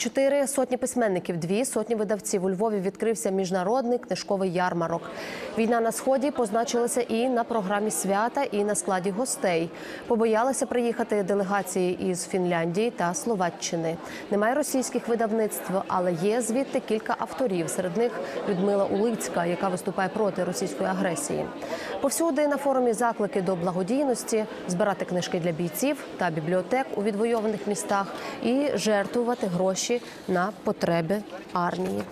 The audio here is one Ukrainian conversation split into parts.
Чотири сотні письменників, дві сотні видавців. У Львові відкрився міжнародний книжковий ярмарок. Війна на сході позначилася і на програмі свята, і на складі гостей. Побоялися приїхати делегації із Фінляндії та Словаччини. Немає російських видавництв, але є звідти кілька авторів. Серед них Людмила Улицька, яка виступає проти російської агресії. Повсюди на форумі заклики до благодійності, збирати книжки для бійців та бібліотек у відвойованих містах і жертвувати гроші на потреби армії.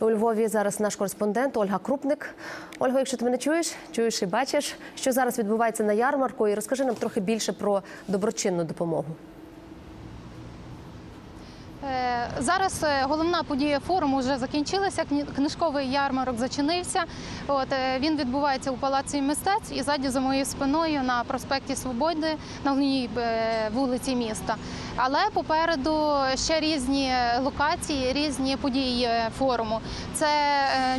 У Львові зараз наш кореспондент Ольга Крупник. Ольга, якщо ти мене чуєш, чуєш і бачиш, що зараз відбувається на ярмарку, і розкажи нам трохи більше про доброчинну допомогу. Е, Зараз е, головна подія форуму вже закінчилася. Книжковий ярмарок зачинився. От е, він відбувається у палаці мистецтв і ззаді за моєю спиною на проспекті Свободи на е, вулиці міста. Але попереду ще різні локації, різні події форуму. Це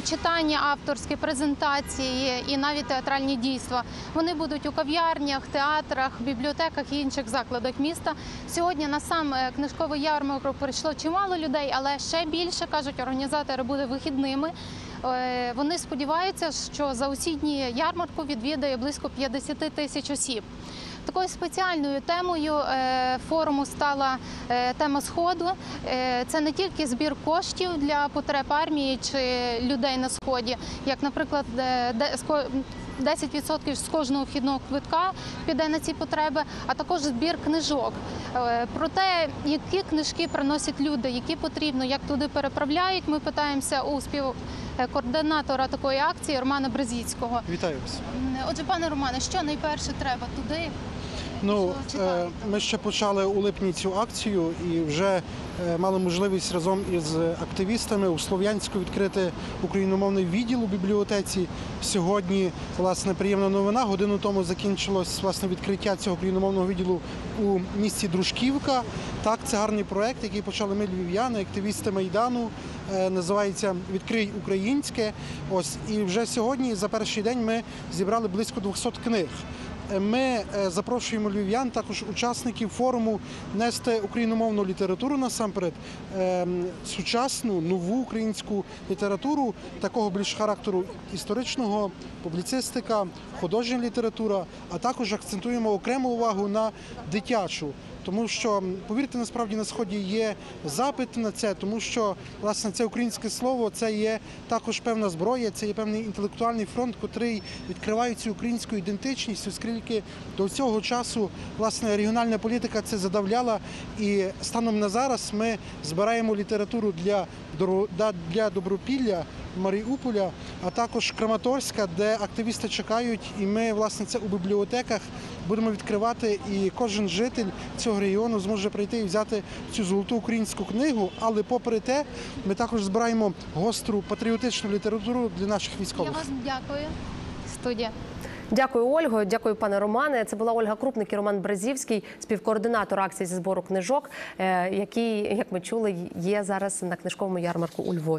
читання, авторські презентації і навіть театральні дійства. Вони будуть у кав'ярнях, театрах, бібліотеках і інших закладах міста. Сьогодні на сам книжковий ярмарок прийшло чимало людей, але ще більше кажуть, організатори буде вихідними. Е, Вони сподіваються, що за усі дні ярмарку відвідає близько 50 тисяч осіб. Такою спеціальною темою е, форуму стала е, тема сходу. Це не тільки збір коштів для потреб армії чи людей на сході, як, наприклад, 10% з кожного вхідного квитка піде на ці потреби, а також збір книжок Е, про те, які книжки приносять люди, які потрібно, як туди переправляють. Ми питаємося у співкоординатора такої акції Романа Брезіцького. Вітаю вас. Отже, пане Романе, що найперше треба туди? Ну е, ми ще почали у липні цю акцію і вже е, мали можливість разом із активістами у Слов'янську відкрити україномовний відділ у бібліотеці. Сьогодні власне приємна новина. Годину тому закінчилось власне відкриття цього україномовного відділу у місті Дружківка. Так, це гарний проект, який почали ми львів'яни, активісти майдану. Е, Називається Відкрий українське. Ось і вже сьогодні за перший день ми зібрали близько 200 книг. Ми е, запрошуємо львів'ян, також учасників форуму нести україномовну літературу насамперед, ем, сучасну нову українську літературу, такого більш характеру історичного, публіцистика, художня література, а також акцентуємо окрему увагу на дитячу. Тому що повірте, насправді на сході є запит на це, тому що власне це українське слово, це є також певна зброя, це є певний інтелектуальний фронт, котрий відкриває цю українську ідентичність, оскільки до цього часу власне регіональна політика це задавляла. І станом на зараз ми збираємо літературу для для добропілля. Маріуполя, а також Краматорська, де активісти чекають, і ми власне це у бібліотеках будемо відкривати. І кожен житель цього регіону зможе прийти і взяти цю золоту українську книгу. Але попри те, ми також збираємо гостру патріотичну літературу для наших військових. Я вас дякую. Студія. Дякую, Ольго. Дякую, пане Романе. Це була Ольга Крупник і Роман Бразівський, співкоординатор акції зі збору книжок, який, які, як ми чули, є зараз на книжковому ярмарку у Львові.